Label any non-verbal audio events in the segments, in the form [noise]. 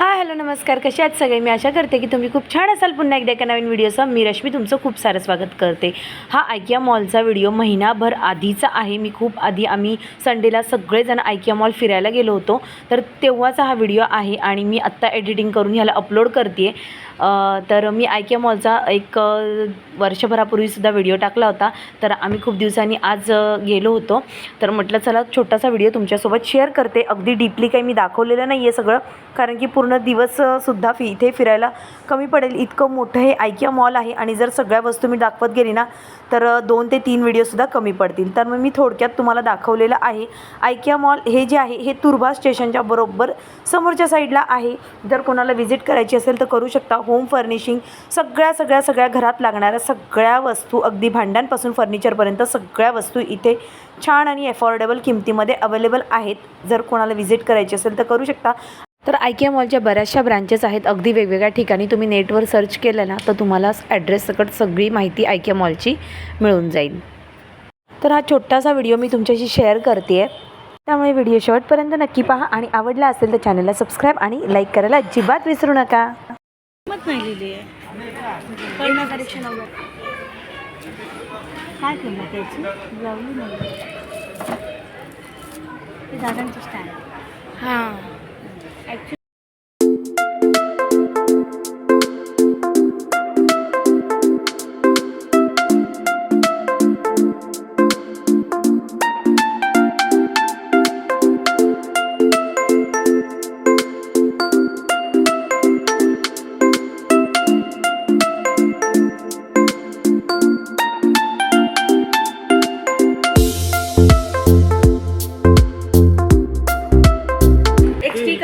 Hi hello नमस्कार. कसे आहेत सगळे? मी आशा करते की तुम्ही खूप छान असाल. पुन्हा एकदा एका नवीन व्हिडिओचा मी रश्मी तुमचं खूप सारं स्वागत करते. हा आयकिया मॉलचा व्हिडिओ महिनाभर आधीचा आहे. मी खूप आधी आम्ही संडेला सगळेजण आयकिया मॉल फिरायला गेलो होतो. तर तेव्हाचा हा व्हिडिओ आहे आणि मी आत्ता एडिटिंग करून ह्याला अपलोड करते तर मी आयकिया मॉलचा एक वर्षभरापूर्वीसुद्धा व्हिडिओ टाकला होता. तर आम्ही खूप दिवसांनी आज गेलो होतो. तर म्हटलं चला छोटासा व्हिडिओ तुमच्यासोबत शेअर करते. अगदी डीपली काही मी दाखवलेलं नाही आहे सगळं. कारण की पूर्ण दिवससुद्धा फि इथे फिरायला कमी पडेल. इतकं मोठं हे आयकिया मॉल आहे आणि जर सगळ्या वस्तू मी दाखवत गेली ना तर दोन ते तीन व्हिडिओसुद्धा कमी पडतील. तर मग मी थोडक्यात तुम्हाला दाखवलेलं आहे. आयकिया मॉल हे जे आहे हे तुर्भा स्टेशनच्या बरोबर समोरच्या साईडला आहे. जर कोणाला व्हिजिट करायची असेल तर करू शकता. होम फर्निशिंग सगळ्या सगळ्या सगळ्या घरात लागणाऱ्या सगळ्या वस्तू अगदी भांड्यांपासून फर्निचरपर्यंत सगळ्या वस्तू इथे छान आणि अफोर्डेबल किमतीमध्ये अवेलेबल आहेत. जर कोणाला व्हिजिट करायची असेल तर करू शकता. तर आयकिया मॉलच्या बऱ्याचशा ब्रांचेस आहेत. अगदी वेगवेगळ्या ठिकाणी तुम्ही नेटवर सर्च केलं ना तर तुम्हाला ॲड्रेस सकट सगळी माहिती आयकिया मॉलची मिळून जाईल. तर हा छोटासा व्हिडिओ मी तुमच्याशी शेअर करते आहे त्यामुळे व्हिडिओ शेवटपर्यंत नक्की पहा आणि आवडला असेल तर चॅनलला सबस्क्राईब आणि लाईक करायला अजिबात विसरू नका. किंमत नाही लिहिली आहे. पन्नास एकशे नव्वद काय किंमत त्याची? लावली नाही. ते दादांची स्टँड हां.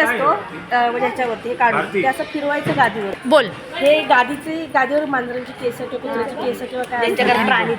असतो काढून. ते असं फिरवायचं गादीवर बोल हे गादीची गादीवर मांजरांची केस किंवा कुत्र्याची केस किंवा काय असतात.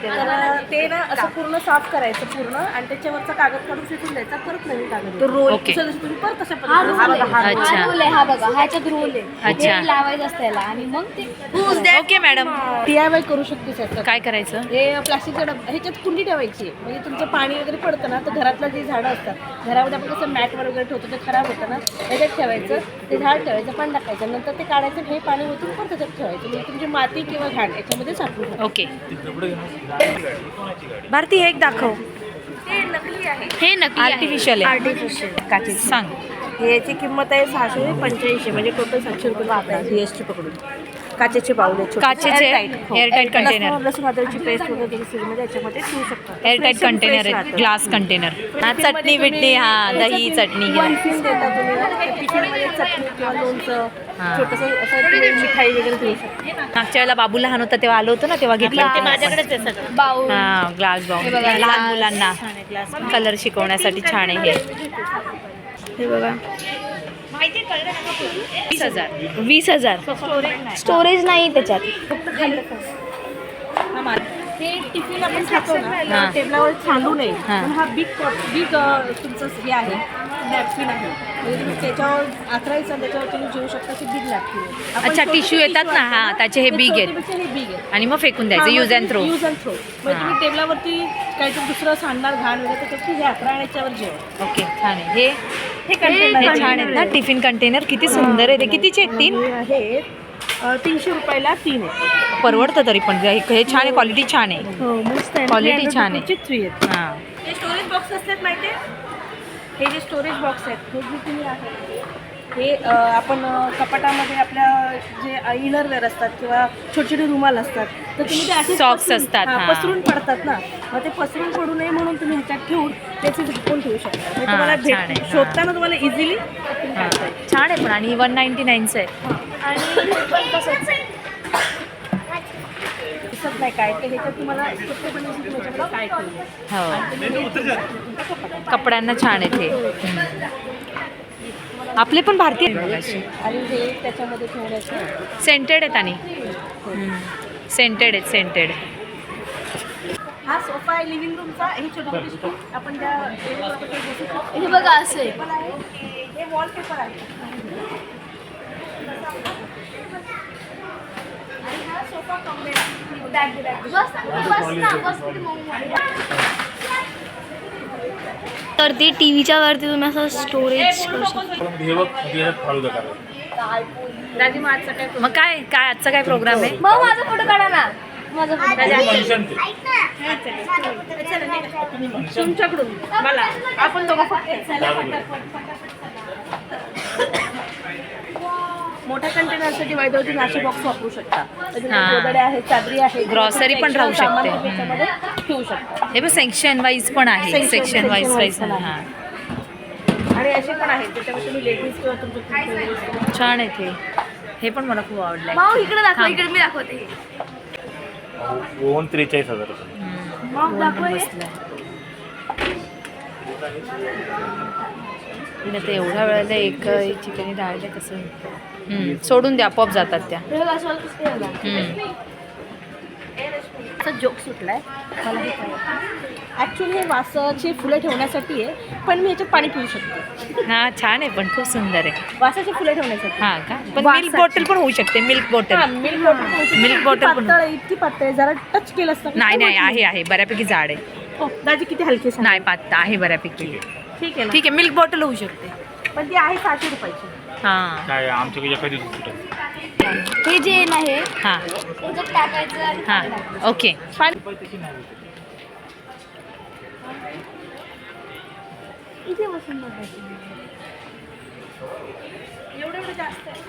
तर ते ना असं पूर्ण साफ करायचं पूर्ण आणि त्याच्यावरचा कागद काढून फेकून द्यायचा परत नवीन कागद रोल. तुम्ही परत पद्धतीने हा. अच्छा. रोल आहे हा बघा ह्याच्यात रोल आहे अच्छा. हे लावायचं असतं याला आणि मग ते ओके मॅडम DIY करू शकते याच्यात. काय करायचं हे प्लास्टिकच्या डब ह्याच्यात कुंडी ठेवायची. म्हणजे तुमचं पाणी वगैरे पडतं ना तर घरातलं जे झाडं असतात घरामध्ये आपण कसं मॅट वगैरे ठेवतो ते खराब होतं ना त्याच्यात ठेवायचं ते झाड ठेवायचं पाणी टाकायचं. नंतर ते काढायचं हे पाणी ओतून पण त्याच्यात ठेवायचं. म्हणजे तुमची माती किंवा घाण याच्यामध्ये साठवून. ओके. भारती हे एक दाखव. ते नकली आहे. हे नकली आर्टिफिशियल आहे. आर्टिफिशियल काचेची. सांग. हे याची किंमत आहे सहाशे पंच्याऐंशी म्हणजे टोटल सातशे रुपये वापरा जी एस टी पकडून. काचेचे छोटे. काचेचे. लसूण- पेस्ट वगैरे याच्यामध्ये ठेवू शकता. एअरटाईट Fresh and कंटेनर आहे. ग्लास कंटेनर हा चटणी बिटणी हा दही चटणी देता तुम्ही. ना, त्या टिफिनमध्ये चटणी किंवा लोणचं छोटंसं असं तुम्ही मिठाई वगैरे देऊ शकता. मागच्या वेळेला बाबू लहान होता तेव्हा आलो होतो ना तेव्हा घेतलं. माझ्याकडेच हा ग्लास बघा, लहान. मुलांना कलर शिकवण्यासाठी छान आहे हे बघा. वीस हजार. वीस हजार. स्टोरेज नाही. त्याच्यात. हे टिफिन आपण खातो हा. ना टेबलावर सांडू नये. हा. पण हा बिग बिग तुमचं हे आहे नॅपकिन आहे. म्हणजे तुम्ही त्याच्यावर आथरायचं त्याच्यावर तुम्ही जेवू शकता ते बिग नॅपकिन अच्छा, tissue येतात ना, हा, त्याचे हे big आहेत. हे बिग आहे आणि मग फेकून द्यायचं use and throw use and throw म्हणजे हा. तुम्ही टेबलावरती काहीतरी दुसरं सांडणार घाण वगैरे तर तुम्ही हे अकरा याच्यावर जेवण ओके छान आहे. हे हे container छान आहेत ना? टिफिन कंटेनर किती सुंदर आहे. ते कितीचे आहेत तीन? हे आहेत. तीनशे रुपयाला तीन आहे. परवडतं तरी पण. हे हे छान आहे क्वालिटी छान आहे. हो मस्त आहे. Quality छान आहे. थ्री आहेत? हां. हे स्टोरेज बॉक्स असतात माहिती आहे हे जे स्टोरेज बॉक्स आहेत हे जे तुम्ही आहे हे अ, आपण अ, कपाटामध्ये आपल्या जे इनरवेअर असतात किंवा छोटे छोटे रुमाल असतात तर तुम्ही ते असे Socks पसरून- असतात, हा, हा. पसरून पडतात ना. मग ते पसरून पडू नये म्हणून तुम्ही ह्याच्यात ठेवून त्याचे झाकून ठेवू शकता. म्हणजे हा, तुम्हाला छान आहे, भेट हा. शोधताना तुम्हाला इझिली छान आहे पण आणि वन नाईन्टी नाईनचं आहे. आणि हे पण तसंच आहे. दिसत नाही काय तर ह्याच्यात तुम्हाला स्वच्छ बनवून ह्याच्यामध्ये काय ठेवलं आणि तुम्ही तुमच्या कपाटात कपड्यांना छान आहे ते. आपले पण भारतीय आहेत बघाशी आणि हे त्याच्यामध्ये ठेवण्याचं. सेंटेड आहेत आणि. सेंटेड आहेत सेंटेड हा सोफा आहे लिव्हिंग रूमचा हे छोटा आपण त्या. हे बघा असं आहे. वॉलपेपर आहे. आणि हा सोफा बॅग. तर ते टी व्हीच्या वरती तुम्ही असं स्टोरेज करू शकता. मग आजचं काय काय आजचा काय प्रोग्राम आहे? मग माझा फोटो काढा ना. माझा फोटो फंक्शन ते. तुमच्याकडून. मला. आपण दोघं मोठ्या कंटेनरसाठी वायदे तुम्ही असे बॉक्स वापरू शकता. हा. गोदड्या आहेत चादरी आहे Grocery पण राहू शकते. ठेवू शकता. हे बघ सेक्शन वाईज पण आहे. सेक्शन वाईज वाईज हां. आणि असे पण आहेत त्याच्यामध्ये तुम्ही लेडीज किंवा तुमचं छान आहे ते. हे पण मला खूप आवडलं. इकडे दाखव. इकडे मी दाखवते. ओन त्रेचाळीस हजार. मग दाखव हे. बसलंय. तिने ते एवढ्या वेळेला एक ठिकाणी राहिले कसं सोडून द्या आपोआप जातात त्या. जोक सुटलाय मला हे ॲक्च्युली हे वासाची फुलं ठेवण्यासाठी आहे पण मी याच्यात पाणी पिऊ शकते हा छान आहे पण खूप सुंदर आहे वासाची फुलं ठेवण्यासाठी हा का पण. मिल्क बॉटल पण होऊ शकते मिल्क हा, बॉटल मिल्क बॉटल पण. पातळ आहे, इतकी पातळ आहे जरा टच केलं असतं नाही नाही आहे? आहे बऱ्यापैकी जाड आहे हो, दाजी किती हलके. नाही पात आहे बऱ्यापैकी ठीक आहे ना? ठीक आहे मिल्क बॉटल होऊ शकते. पण ती आहे सहाशे रुपयाची. हा. काय आमच्याकडे एखादी सुटत हे जे आहे हा? त्याच्यात टाकायचं आणि हा. ओके. इथे बसून बघायचं एवढं एवढं जास्त आहे.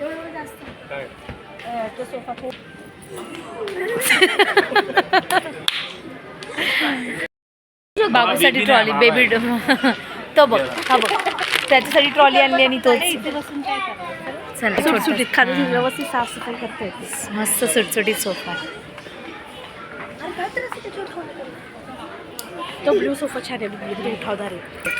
एवढं एवढं जास्त आहे. काय? अं, तो सोफा खूप [laughs] बाबूसाठी ट्रॉली बेबी. [laughs] तो बघ हा बघ. त्याच्यासाठी ट्रॉली आणली आणि तोच. इथे बसून काय करायचं चला सुटसुटीत. खाली हा. व्यवस्थित साफसफाई करता येते. मस्त सुटसुटीत सोफा. तो ब्ल्यू सोफा छान आहे ब्ल्यू तो उठावदार आहे.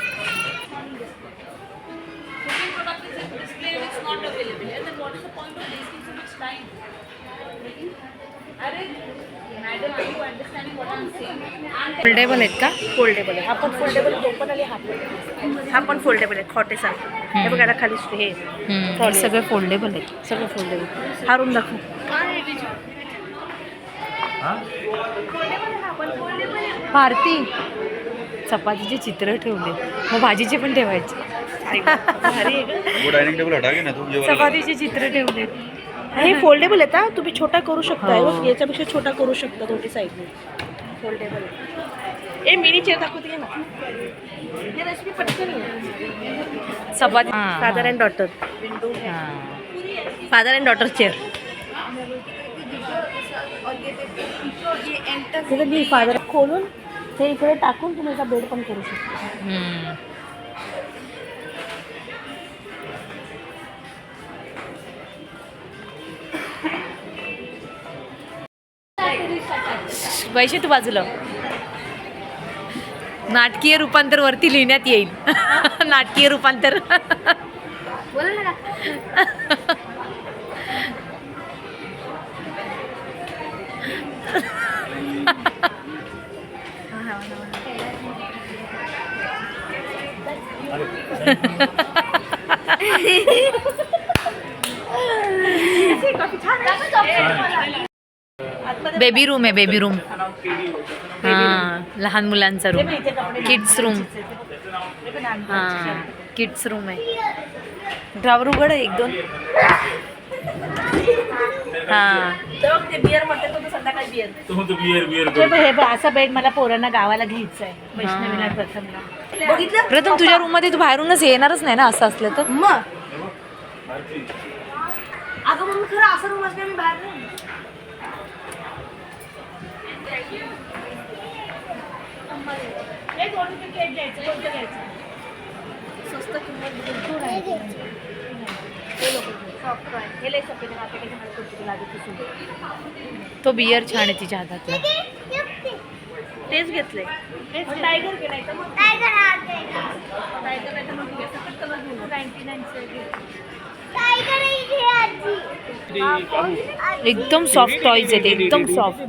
फोल्डेबल आहेत का? फोल्डेबल आहे हा पण फोल्डेबल ओपन आणि हा पण. हा पण फोल्डेबल आहे खोटेसारखं हे बघा ना खाली हे. सगळे फोल्डेबल आहेत. सगळं फोल्डेबल हा? रूम दाखव भारती चपातीचे चित्र ठेवले. मग भाजीचे पण ठेवायचे. भारी आहे गं. वो डाइनिंग टेबल हटा के ना तुम ये वाला चपातीचे चित्र ठेवले. हे फोल्डेबल आहे का तुम्ही छोटा करू शकता हे. याच्यापेक्षा छोटा करू शकता दोन्ही साईडने फोल्डेबल ए मिनी चेअर दाखवते ना. हे पटकन father and daughter father and daughter chair father खोलून हे इकडे टाकून तुम्ही बेड पण करू शकता. वैशे तू बाजूला. नाटकीय रूपांतर वरती लिहिण्यात येईल. नाटकीय रूपांतर. बोला ना. [laughs] बेबी रूम आहे बेबी रूम हा लहान मुलांचा रूम किड्स रूम हा किड्स रूम आहे. ड्रावर उघड आहे. एक दोन. हा. असा बेड मला पोरांना गावाला घ्यायचा आहे वैष्णवीला प्रथमला. बघितलं? प्रथम तुझ्या रूममध्ये तू बाहेरूनच येणारच नाही ना असं असलं तर? मग? अगं मग खरं असं रूम असल्या मी बाहेर नाही ते cake घ्यायचं, कोणतं घ्यायचं? स्वस्त किंमत भरपूर आहे. हे नको घेऊ, soft आहे. हे लय सफ़ेद आपल्याकडे मला कुठे लागत तो बियर छान आहे तिच्या हातातला. तेच घेतलंय. टायगर गेलाय मग. टायगर नाही तर मग घे. कलर घेऊ ना. 99 चं घे. एकदम सॉफ्ट टॉईज आहेत. एकदम सॉफ्ट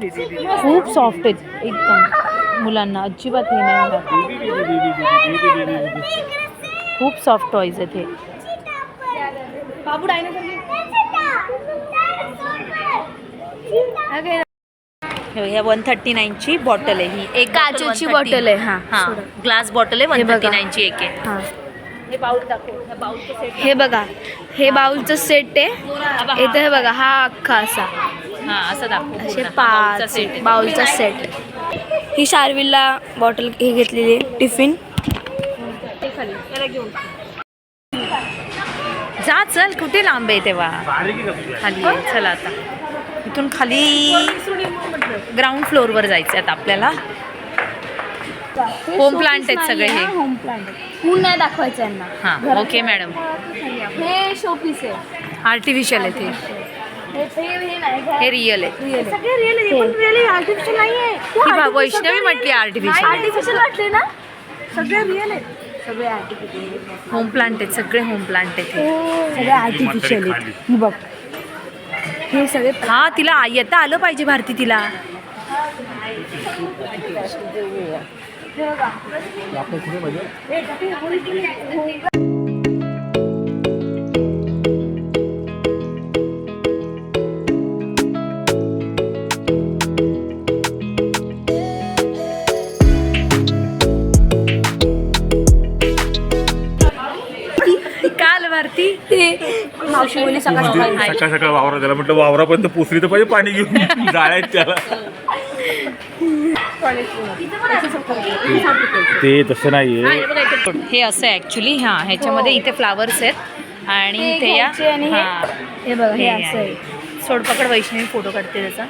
खूप सॉफ्ट आहेत. एकदम. मुलांना अजिबात हे नाही होणार. खूप सॉफ्ट टॉईज आहेत हे. बाबू डायनासोर घे. ह्या वन थर्टी नाईनची बॉटल आहे ही. एक काचेची बॉटल आहे, हां. हां ग्लास बॉटल आहे वन. थर्टी नाईनची एक आहे. हां. हे बाउल दाखव हे बघा. हे बाउलचं सेट आहे. इथं हे बघा हा अख्खा असा. हां असं दाखव असे पूर्ण. पाच सेट आहे. बाउलचा सेट ही शार्विलला बॉटल हे घेतलेली आहे टिफिन ते खाली त्याला घेऊन जा चल कुठे लांब आहे तेव्हा? आहे? खाली आहे. चला आता. इथून खाली ग्राउंड फ्लोअरवर जायचं आता आपल्याला. होम प्लांट आहेत सगळे हे. होम प्लांट ऊन नाही दाखवायचं यांना. हां ओके मॅडम हे शोपीस आहे. आर्टिफिशियल आहे ते हे हे- हे हे रिअल आहे सगळे रिअल आहे पण रिअल आर्टिफिशियल नाही आहे ही बा- वैष्णवी म्हटली आर्टिफिशियल आर्टिफिशियल वाटले ना सगळे रिअल आहे सगळे आर्टिफिशियल होम प्लांट आहेत सगळे होम प्लांट आहेत हे. सगळे आर्टिफिशियल. ही बघ हे सगळे हा तिला येता आलं पाहिजे भारती तिला मावशी बोलली सकाळ सकाळी सकाळ सकाळ वावरा त्याला म्हटलं वावरापर्यंत पोचली तर पाहिजे पाणी घेऊन. [laughs] जाळ्यात त्याला. ते तसं नाहीये. हे असं ऍक्च्युली हा ह्याच्यामध्ये इथे फ्लावर्स आहेत. आणि हे इथे या हे- हा. बघा असं. आहे. सोडपकड वैष्णवी फोटो काढते त्याचा.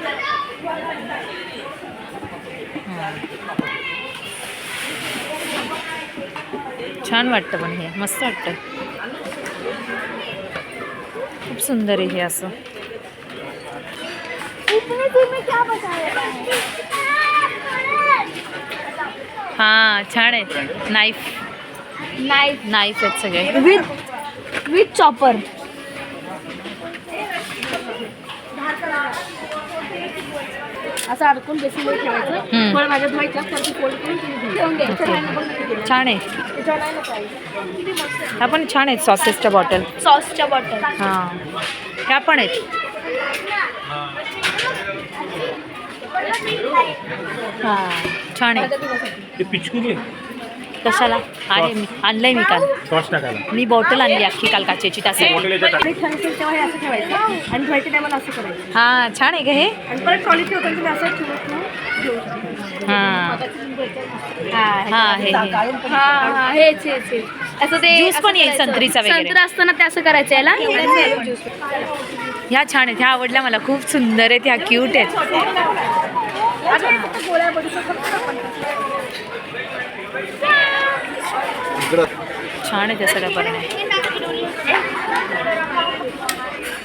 छान वाटतं पण हे. मस्त वाटतं. खूप सुंदर आहे हे असं. हा छान आहेत नाईफ नाईफ नाईफ आहेत सगळे. विथ विथ चॉपर असं अडकून बेसिनमध्ये ठेवायचं. फळ भाज्या धुवायच्या परत फोल्ड करून तुम्ही ठेवून द्यायचं छान आहे. त्याच्यावर नाही ह्या पण छान आहेत सॉसेसच्या बॉटल. सॉसच्या बॉटल. हां. ह्या पण आहेत. हां. छान आहे. ते कशाला? आहे मी आणलंय मी काल. सॉस टाकायला. मी बॉटल आणली अख्खी काल काचेची बॉटल याच्यात टाक. आणि तेव्हा हे असं ठेवायचं. आणि धुवायच्या टायमाला असं करायचं. हां छान आहे का हे? आणि परत ट्रॉली ठेवताना तुम्ही असं ठेवून ठेवून घेऊ शकता. हां. हा, हां हे हे. हा हा हेच हेच हेच. असं ते Juice असं पण येईल करायचं. संत्रीचा वगैरे. संत्रा असताना ते असं करायचं याला? ह्या छान आहेत. ह्या आवडल्या मला. खूप सुंदर आहेत. ह्या क्यूट आहेत. आणि फक्त गोळ्या बडीशेप फक्त आपण छान आहे त्या सगळ्या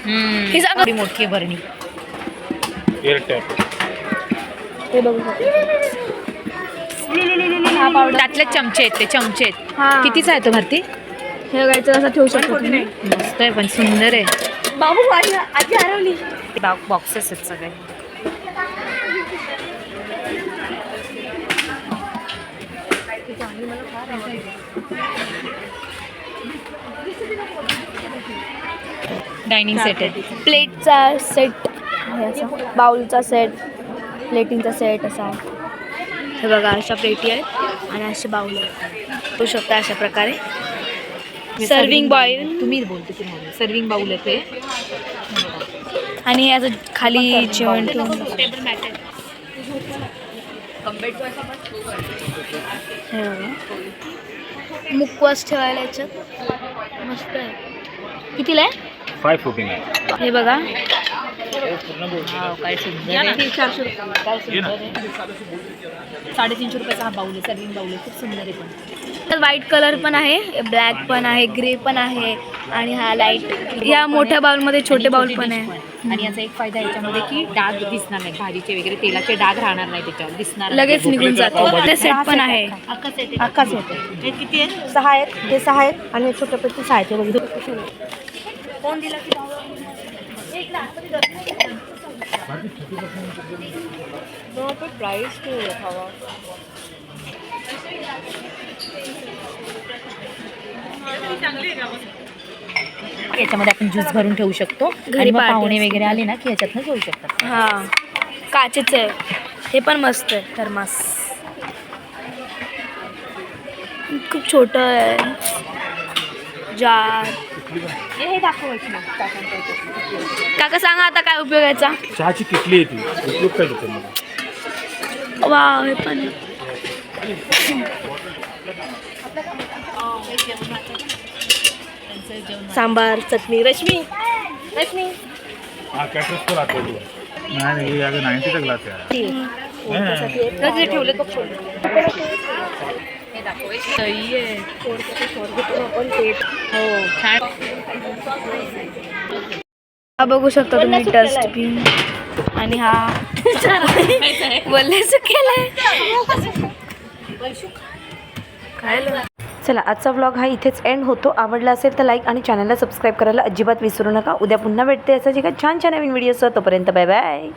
हम्म, हे मोठी पावडर त्यातले चमचे आहेत ते चमचे हा. आहेत कितीचा आहे तो भारती? हे गायचं असं ठेवू शकतो मस्त आहे पण सुंदर आहे. बाबू आजी हरवली. बॉक्सेस आहेत सगळे. डायनिंग सेट आहे. प्लेटचा सेट आहे असा. बाउलचा सेट प्लेटिंगचा सेट असा. हे बघा अशा प्लेटी आहेत आणि असे बाउल आहेत. होऊ शकता अशा प्रकारे. सर्विंग बॉईल तुम्ही बोलते तुम्हाला सर्विंग बाउल आहे ते आणि असं खाली जेवण ठेवून हे बघा. मुखवास ठेवायला याच्यात मस्त आहे. कितीला आहे? फाय फोर्टीन आहे. हे बघा. वाव, काय सुंदर आहे. चारशे रुपये. काय सुंदर आहे. साडेतीनशे रुपयाचा हा बाउल आहे. सर्विंग बाउल आहे खूप सुंदर आहे पण. तर व्हाईट कलर पण आहे ब्लॅक पण आहे ग्रे पण आहे आणि हा लाइट या मोठ्या बाउलमध्ये छोटे बाउल पण आहे. आणि याचा एक फायदा याच्यामध्ये की डाग दिसणार नाही भाजीचे वगैरे तेलाचे डाग राहणार नाही त्याच्यावर दिसणार लगेच निघून जातो. ते सेट पण आहे. आकाश येते हे किती आहे सहा आहेत. हे सहा आहेत आणि छोट्या पैकी सहा आहेत. हे बघ. याच्यामध्ये आपण ज्यूस भरून ठेवू शकतो. घरी पाहुणे. वगैरे आले ना की याच्यातनं घेऊ शकतात. हा. काचेच आहे. हे पण मस्त आहे थर्मास. खूप छोटं आहे. जार. हे हे काका सांगा आता काय उपयोगाचा चहाची किटली आहे ती. उपयोग काय वा हे पण. सांबार चटणी. रश्मी रश्मी. हा नाही हे हा. ठेवले हा बघू शकता तुम्ही डस्टबिन आणि हा. बोलण्याचं केलंय खायला चला आजचा व्लॉग हा इथेच एंड होतो. आवडला असेल तर लाईक आणि चॅनलला सबस्क्राईब करायला अजिबात विसरू नका. उद्या पुन्हा भेटते असं जे काय छान छान नवीन व्हिडिओ तोपर्यंत बाय बाय